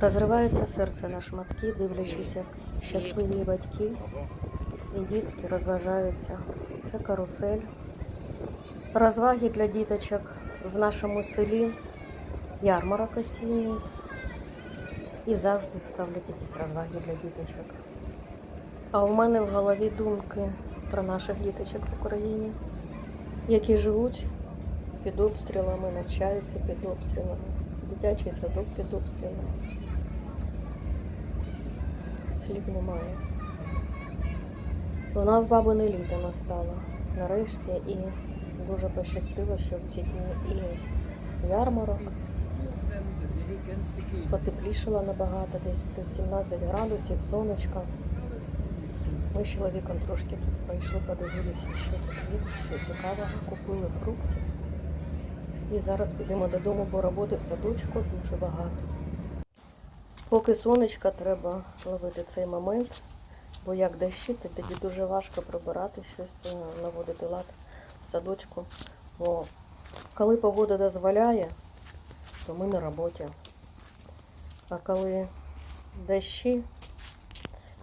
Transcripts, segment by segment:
Розривається серце на шматки, дивлячись, як щасливі батьки і дітки розважаються. Це карусель. Розваги для діточок в нашому селі, ярмарок осінній. І завжди ставлять якісь розваги для діточок. А у мене в голові думки про наших діточок в Україні, які живуть під обстрілами, навчаються під обстрілами, дитячий садок під обстрілами. Слів немає. У нас бабине літо настало нарешті і дуже пощастило, що в ці дні і ярмарок потеплішало набагато, десь плюс 17 градусів, сонечко. Ми з чоловіком трошки тут пройшли, подивилися, що тут є, що цікавого, купили фруктів. І зараз підемо додому, бо роботи в садочку дуже багато. Поки сонечка, треба ловити цей момент, бо як дощити, тоді дуже важко прибирати щось, е, наводити лад в садочку. Бо коли погода дозволяє, то ми на роботі. А коли дощі,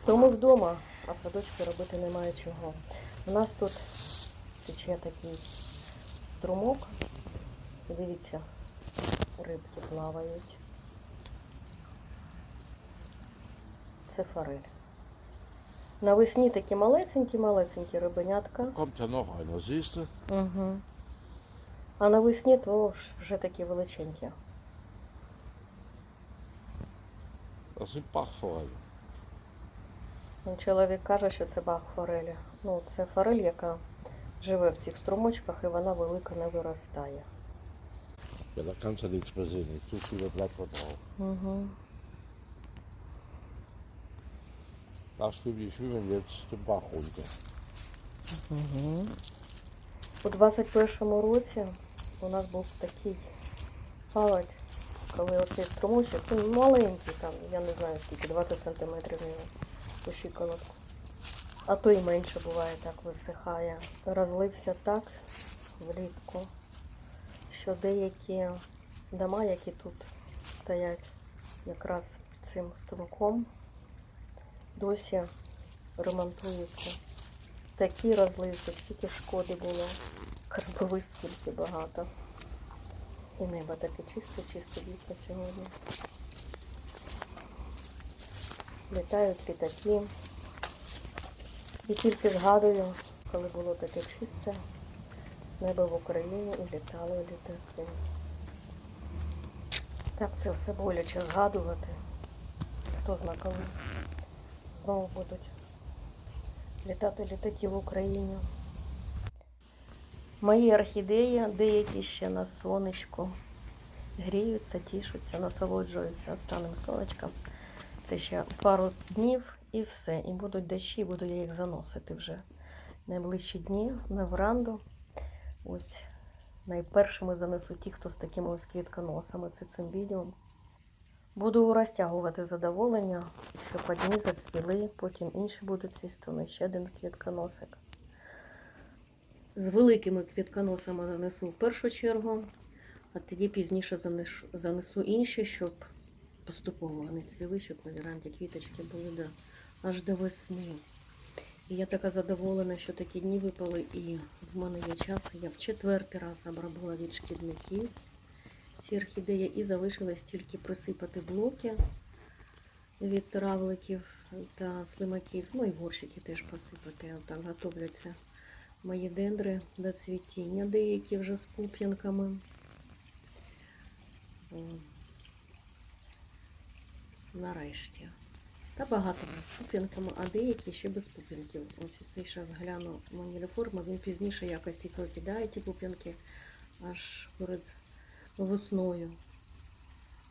то ми вдома, а в садочку робити немає чого. У нас тут тече такий струмок. Дивіться, рибки плавають. Це форель. Навесні такі малесенькі-малесенькі рибенятка. Kommt ja noch einer, siehst du? Угу. А навесні то вже такі величенькі. Das sind Bachforellen. Ну, Чоловік каже, що це баг форелі. Ну, це форель, яка живе в цих струмочках і вона велика не виростає. Ja, da kannst du nichts mehr sehen. Zu viele drauf. Угу. Da schwimmen die schwimmen jetzt den Bach runter. У 21-му році у нас був такий паводь, коли оцей струмочок, ну, маленький там, я не знаю скільки, 20 сантиметрів по щиколотку. А то і менше буває, так висихає. Розлився так влітку, що деякі дома, які тут стоять якраз цим струмком, досі ремонтуються. Такий розлився, стільки шкоди було, карбових скільки багато. І небо таке чисте, чисте дійсно сьогодні. Літають літаки. І тільки згадую, коли було таке чисте небо в Україні і літали літаки. Так це все боляче згадувати. Хто зна коли знову будуть літати літаки в Україні. Мої орхідеї, деякі ще на сонечку гріються, тішуться, насолоджуються останнім сонечком. Це ще пару днів і все. І будуть дощі, буду я їх заносити вже найближчі дні на веранду. Ось найпершими занесу ті, хто з такими ось квітконосами. Це цим відео. Буду розтягувати задоволення, щоб одні зацвіли, потім інші будуть цвісти. Ну, ще один квітконосик. З великими квітконосами занесу в першу чергу, а тоді пізніше занесу, інші, щоб поступово вони цвіли, щоб на віранді квіточки були да, аж до весни. І я така задоволена, що такі дні випали, і в мене є час. Я в четвертий раз обробила від шкідників ці орхідеї і залишилось тільки присипати блоки від травликів та слимаків. Ну і горщики теж посипати. Отак готовляться мої дендри до цвітіння, деякі вже з пуп'янками. Нарешті. Та багато вже з пуп'янками, а деякі ще без пуп'янків. Ось цей зараз гляну маніліформа, він пізніше якось їх викидає, ті пуп'янки, аж перед весною.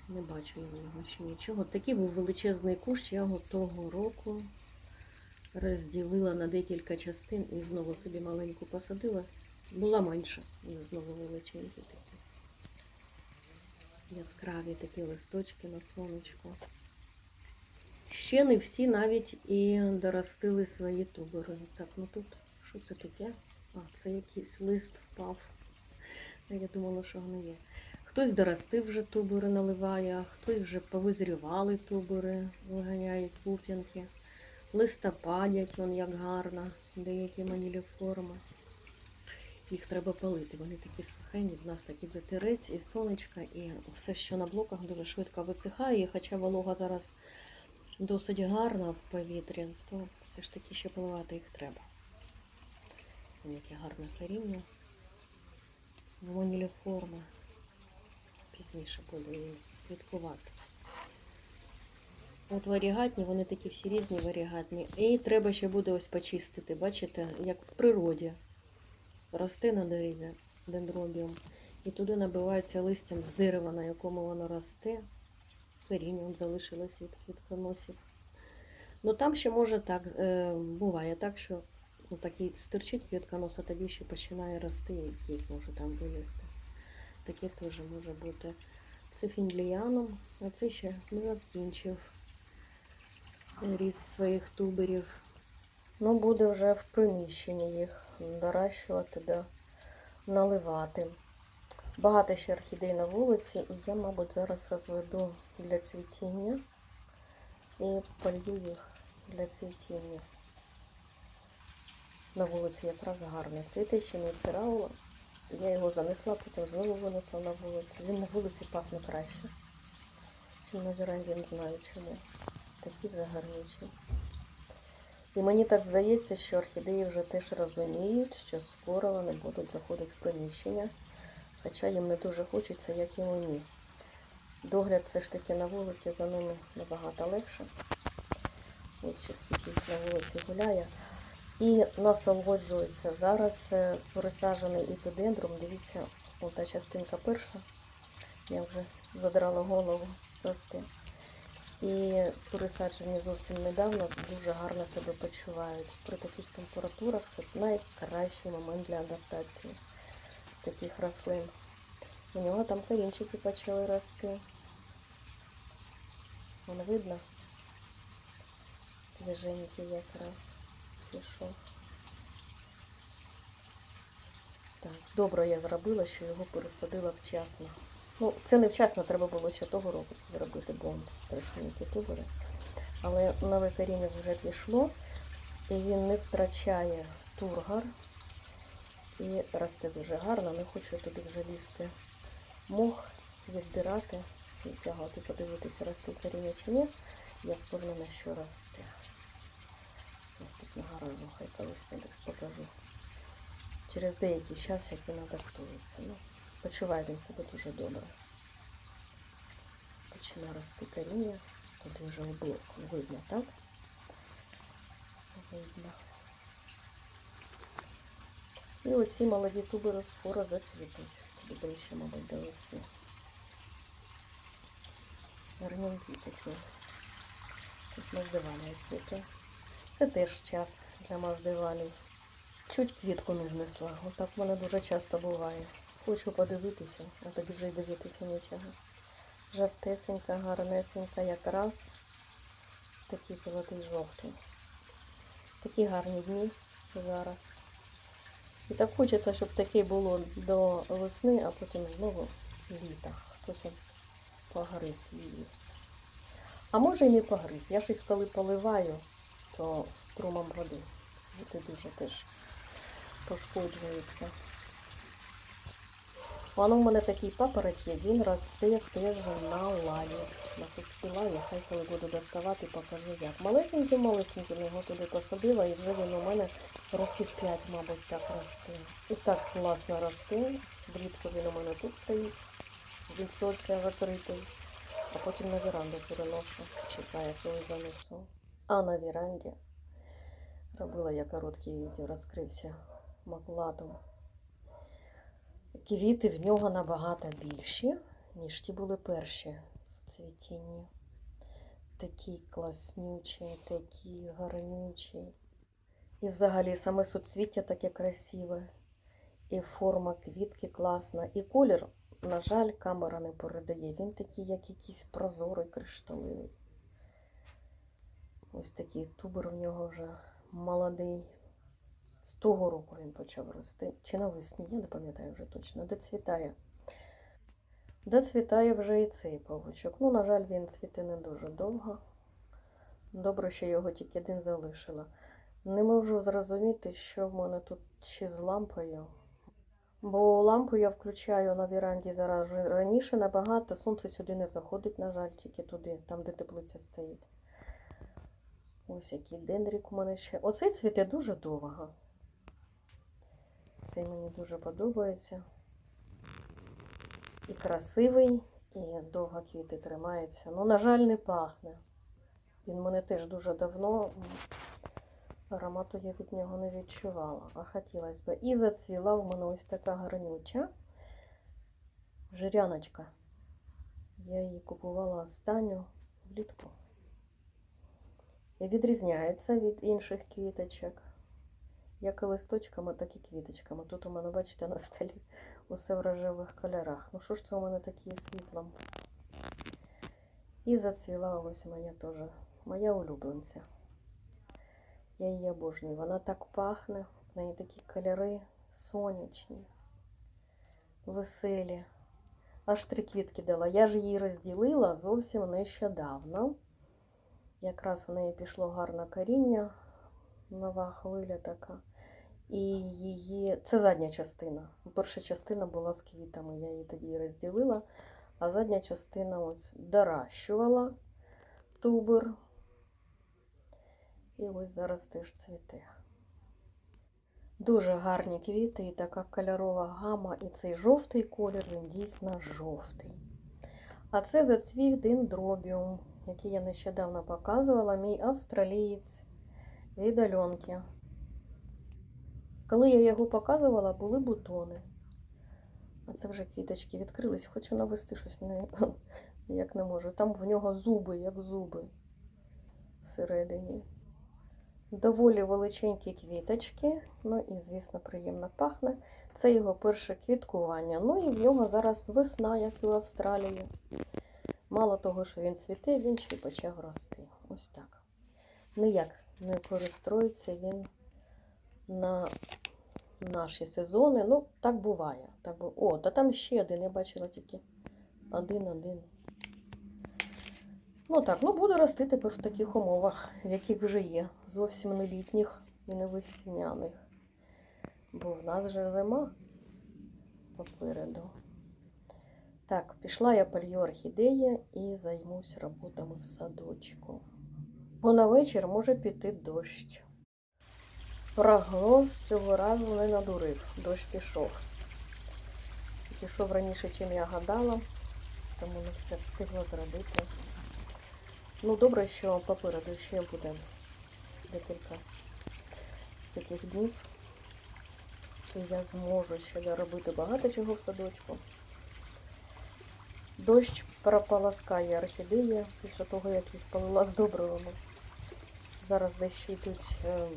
Не бачу я нього ще нічого. Такий був величезний кущ, я його того року розділила на декілька частин і знову собі маленьку посадила. Була менша, але знову величенькі такі. Яскраві такі листочки на сонечку. Ще не всі навіть і доростили свої тубери. Так, ну тут що це таке? А, це якийсь лист впав. Я думала, що воно є. Хтось доростив вже тубури наливає, а хтось вже повизрівали тубури, виганяють пуп'янки. Листопадять, вон як гарно, деякі маніліформи. Їх треба палити, вони такі сухенькі, в нас такий вітерець і сонечка, і все, що на блоках дуже швидко висихає. Хоча волога зараз досить гарна в повітрі, то все ж таки ще поливати їх треба. Вон Яке гарне коріння. Маніліформа. Пізніше буду її. От варігатні, вони такі всі різні варігатні. І треба ще буде ось почистити. Бачите, як в природі. Росте на дереві дендробіум. І туди набивається листям з дерева, на якому воно росте. Коріння от залишилось від квітконосів. Ну там ще може так, е, буває так, що ну, такий стирчить квітконос, а тоді ще починає рости і їх може там вилізти. Таке теж може бути. Це фінліяном, а це ще не закінчив ріст своїх туберів. Ну, буде вже в приміщенні їх доращувати, да, наливати. Багато ще орхідей на вулиці, і я, мабуть, зараз розведу для цвітіння і полью їх для цвітіння. На вулиці якраз гарний. Цвіте ще не цираула. Я його занесла, потім знову винесла на вулицю. Він на вулиці пахне краще, чим на веранді, не знаю чому. Такі вже гарніші. І мені так здається, що орхідеї вже теж розуміють, що скоро вони будуть заходити в приміщення, хоча їм не дуже хочеться, як і мені. Догляд все ж таки на вулиці за ними набагато легше. Ось ще скільки на вулиці гуляє. І насолоджується. Зараз е, пересаджений іпідендрум. Дивіться, ота частинка перша. Я вже задрала голову росте. І пересаджені зовсім недавно дуже гарно себе почувають. При таких температурах це найкращий момент для адаптації таких рослин. У нього там корінчики почали рости. Воно видно? Свіженький якраз пішов. Так, добре я зробила, що його пересадила вчасно. Ну, це не вчасно, треба було ще того року зробити, бо страшненькі тубери. Але нове коріння вже пішло, і він не втрачає тургор і росте дуже гарно. Не хочу туди вже лізти мох, віддирати, відтягувати, подивитися, росте коріння чи ні. Я впевнена, що росте. Наступного разу хай колись покажу. Через деякий час, як він адаптується. Ну, почуває він себе дуже добре. Починає рости коріння. Тут вже облоку видно, так? Видно. І оці молоді тубери скоро зацвітуть. Буде ще, мабуть, до весни. Гарненькі такі. Ось маждивання цвіте. Це теж час для маждивалів. Чуть квітку не знесла. Отак в мене дуже часто буває. Хочу подивитися, а тоді вже й дивитися нічого. Жовтесенька, гарнесенька, якраз такий золотий жовтий. Такі гарні дні зараз. І так хочеться, щоб таке було до весни, а потім знову літа. Хтось погриз її. А може і не погриз. Я ж їх коли поливаю, то струмом води. Це дуже теж пошкоджується. Воно в мене такий папороть є, він росте теж на лаві. На кутській лаві, хай коли буду доставати, покажу як. Малесенький, малесенький, його туди посадила і вже він у мене років 5, мабуть, так росте. І так класно росте. Влітку він у мене тут стоїть, від сонця закритий, а потім на віранду переношу, чекаю, коли занесу. А на віранді робила я коротке відео, розкрився маклатом. Квіти в нього набагато більші, ніж ті були перші в цвітінні. Такі класнючі, такі гарнючі. І взагалі саме суцвіття таке красиве. І форма квітки класна. І колір, на жаль, камера не передає. Він такий, як якийсь прозорий, кришталевий. Ось такий тубер в нього вже молодий. З того року він почав рости. Чи навесні, я не пам'ятаю вже точно, доцвітає. Доцвітає вже і цей павучок. Ну, на жаль, він цвіте не дуже довго. Добре, що його тільки один залишила. Не можу зрозуміти, що в мене тут ще з лампою. Бо лампу я включаю на віранді зараз раніше набагато. Сонце сюди не заходить, на жаль, тільки туди, там, де теплиця стоїть. Ось який дендрик у мене ще. Оцей цвіте дуже довго. Цей мені дуже подобається. І красивий, і довго квіти тримається. Ну, на жаль, не пахне. Він мене теж дуже давно. Аромату я від нього не відчувала, а хотілося б. І зацвіла в мене ось така гарнюча жиряночка. Я її купувала останню влітку. Відрізняється від інших квіточок. Як і листочками, так і квіточками. Тут у мене, бачите, на столі усе в рожевих кольорах. Ну що ж це у мене такі світлом? І зацвіла ось моя теж, моя улюбленця. Я її обожнюю. Вона так пахне, в неї такі кольори сонячні, веселі. Аж три квітки дала. Я ж її розділила зовсім нещодавно. Якраз у неї пішло гарне коріння, нова хвиля така. І її. Це задня частина. Перша частина була з квітами. Я її тоді розділила, а задня частина ось доращувала тубер. І ось зараз теж цвіте. Дуже гарні квіти і така кольорова гама. І цей жовтий колір, він дійсно жовтий. А це зацвів дендробіум, який я нещодавно показувала, мій австралієць від Альонки. Коли я його показувала, були бутони. А це вже квіточки відкрились. Хочу навести щось не, як не можу. Там в нього зуби, як зуби всередині. Доволі величенькі квіточки, ну і, звісно, приємно пахне. Це його перше квіткування. Ну і в нього зараз весна, як і в Австралії. Мало того, що він цвіте, він ще й почав рости. Ось так. Ніяк не користується він на наші сезони. Ну, так буває. Так бу... О, та там ще один, я бачила тільки один-один. Ну так, ну буду рости тепер в таких умовах, в яких вже є. Зовсім не літніх і не весняних. Бо в нас же зима попереду. Так, пішла я полью орхідеї і займусь роботами в садочку. Бо на вечір може піти дощ. Прогноз цього разу не надурив. Дощ пішов. Пішов раніше, чим я гадала, тому не все встигла зробити. Ну, добре, що попереду ще буде декілька таких днів. І я зможу ще доробити багато чого в садочку. Дощ прополоскає орхідеї після того, як їх полила з добривами. Зараз дощі йдуть е,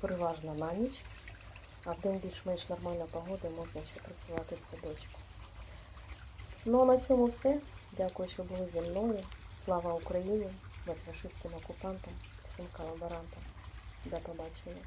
переважно на ніч, а в день більш-менш нормальна погода і можна ще працювати в садочку. Ну а на цьому все. Дякую, що були зі мною. Слава Україні! Смерть рашистським окупантам, всім колаборантам. До побачення.